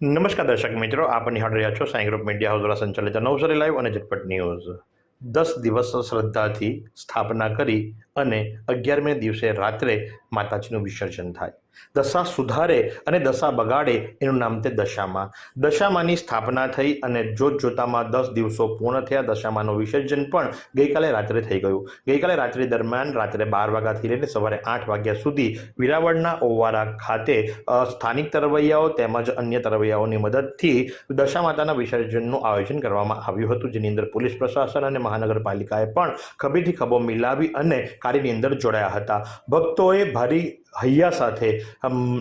નમસ્કાર દર્શક મિત્રો, આપ નિહાળ રહ્યા છો સાંઈ ગ્રુપ મીડિયા હાઉસ દ્વારા સંચાલિત નવસારી લાઈવ અને ઝટપટ ન્યૂઝ. દસ દિવસ શ્રદ્ધાથી સ્થાપના કરી અને અગિયારમે દિવસે રાત્રે માતાજીનું વિસર્જન થાય. દશા સુધારે અને દશા બગાડે એનું નામ તે દશામાં. દશામાની સ્થાપના થઈ અને જોત જોતામાં દસ દિવસો પૂર્ણ થયા. દશામાનું વિસર્જન પણ ગઈકાલે રાત્રે થઈ ગયું. ગઈકાલે રાત્રિ દરમિયાન રાત્રે બાર વાગ્યાથી લઈને સવારે આઠ વાગ્યા સુધી વિરાવળના ઓવારા ખાતે સ્થાનિક તરવૈયાઓ તેમજ અન્ય તરવૈયાઓની મદદથી દશા માતાના વિસર્જનનું આયોજન કરવામાં આવ્યું હતું, જેની અંદર પોલીસ પ્રશાસન અને મહાનગરપાલિકાએ પણ ખભેથી ખભો મિલાવી અને કાર્યની અંદર જોડાયા હતા. ભક્તોએ ભારી હૈયા સાથે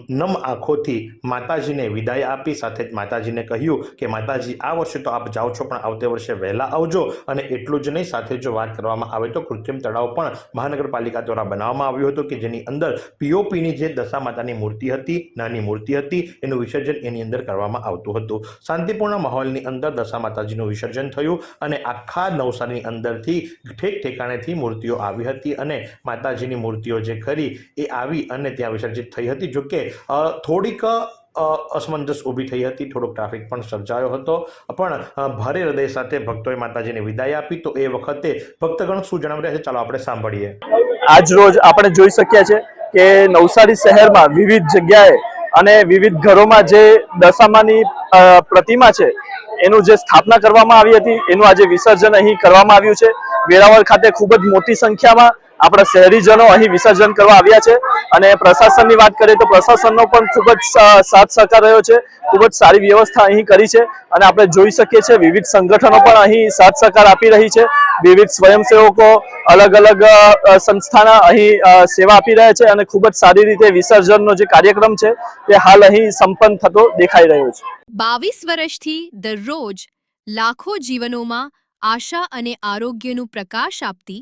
નમ આંખોથી માતાજીને વિદાય આપી, સાથે જ માતાજીને કહ્યું કે, માતાજી, આ વર્ષે તો આપ જાઓ છો, પણ આવતે વર્ષે વહેલા આવજો. અને એટલું જ નહીં, સાથે જો વાત કરવામાં આવે તો કૃત્રિમ તળાવ પણ મહાનગરપાલિકા દ્વારા બનાવવામાં આવ્યું હતું કે જેની અંદર પીઓપીની જે દશા માતાની મૂર્તિ હતી, નાની મૂર્તિ હતી, એનું વિસર્જન એની અંદર કરવામાં આવતું હતું. શાંતિપૂર્ણ માહોલની અંદર દશા માતાજીનું વિસર્જન થયું અને આખા નવસારીની અંદરથી ઠેક ઠેકાણેથી મૂર્તિઓ આવી હતી અને માતાજીની મૂર્તિઓ જે ખરી એ આવી અને ત્યાં વિસર્જિત થઈ હતી. જોકે કે થોડીક અસમંજસ ઊભી થઈ હતી. થોડોક ટ્રાફિક પણ સર્જાયો હતો. પણ ભારે હૃદય સાથે ભક્તોએ માતાજીને વિદાય આપી. તો એ વખતે ભક્તગણ શું જણાવી રહ્યા છે ચાલો આપણે સાંભળીએ. આજ રોજ આપણે જોઈ શકીએ છીએ કે નવસારી શહેરમાં વિવિધ જગ્યાએ અને વિવિધ ઘરોમાં જે દશામાની પ્રતિમા છે, એનું જે સ્થાપના કરવામાં આવી હતી, એનું આજે વિસર્જન અહીં કરવામાં આવ્યું છે. વેરાવળ ખાતે ખૂબ જ મોટી સંખ્યામાં આપણા શહેરીજનો અહીં વિસર્જન કરવા આવ્યા છે અને પ્રશાસનની વાત કરીએ તો પ્રશાસનનો પણ ખૂબ જ સાથ સહકાર રહ્યો છે. ખૂબ જ સારી વ્યવસ્થા અહીં કરી છે અને આપણે જોઈ શકીએ છીએ વિવિધ સંગઠનો પણ અહીં સાથ સહકાર આપી રહી છે. વિવિધ સ્વયંસેવકો અલગ અલગ સંસ્થાના અહીં સેવા આપી રહ્યા છે અને ખૂબ જ સારી રીતે વિસર્જનનો જે કાર્યક્રમ છે તે હાલ અહીં સંપન્ન થતો દેખાઈ રહ્યો છે. બાવીસ વર્ષથી દરરોજ લાખો જીવનોમાં આશા અને આરોગ્યનું પ્રકાશ આપતી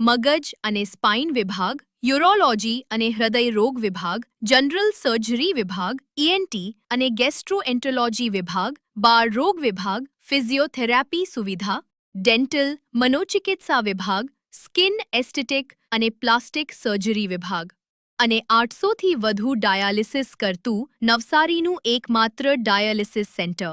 મગજ અને સ્પાઇન વિભાગ, યુરોલોજી અને હૃદય રોગ વિભાગ, જનરલ સર્જરી વિભાગ ઈએનટી અને ગેસ્ટ્રોએન્ટોલોજી વિભાગ, બાળ રોગ વિભાગ, ફિઝિયોથેરાપી સુવિધા, ડેન્ટલ, મનોચિકિત્સા વિભાગ, સ્કિન એસ્થેટિક અને પ્લાસ્ટિક સર્જરી વિભાગ. અને આઠસોથી વધુ ડાયાલિસિસ કરતું નવસારીનું એકમાત્ર ડાયાલિસિસ સેન્ટર.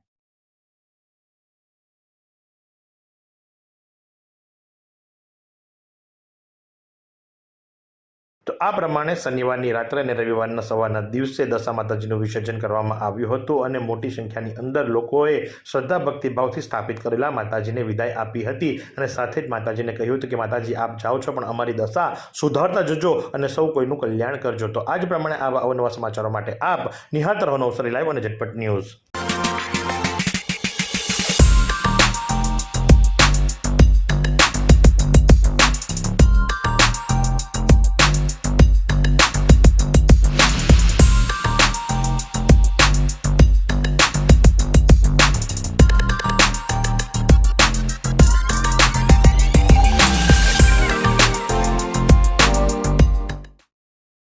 તો આ પ્રમાણે શનિવારની રાત્રે અને રવિવારના સવારના દિવસે દશા માતાજીનું વિસર્જન કરવામાં આવ્યું હતું અને મોટી સંખ્યાની અંદર લોકોએ શ્રદ્ધા ભક્તિભાવથી સ્થાપિત કરેલા માતાજીને વિદાય આપી હતી. અને સાથે જ માતાજીને કહ્યું હતું કે, માતાજી, આપ જાઓ છો, પણ અમારી દશા સુધારતા જજો અને સૌ કોઈનું કલ્યાણ કરજો. તો આ જ પ્રમાણે આવા અવનવા સમાચારો માટે આપ નિહાત રહો નવસરી લાઈવ અને ઝટપટ ન્યૂઝ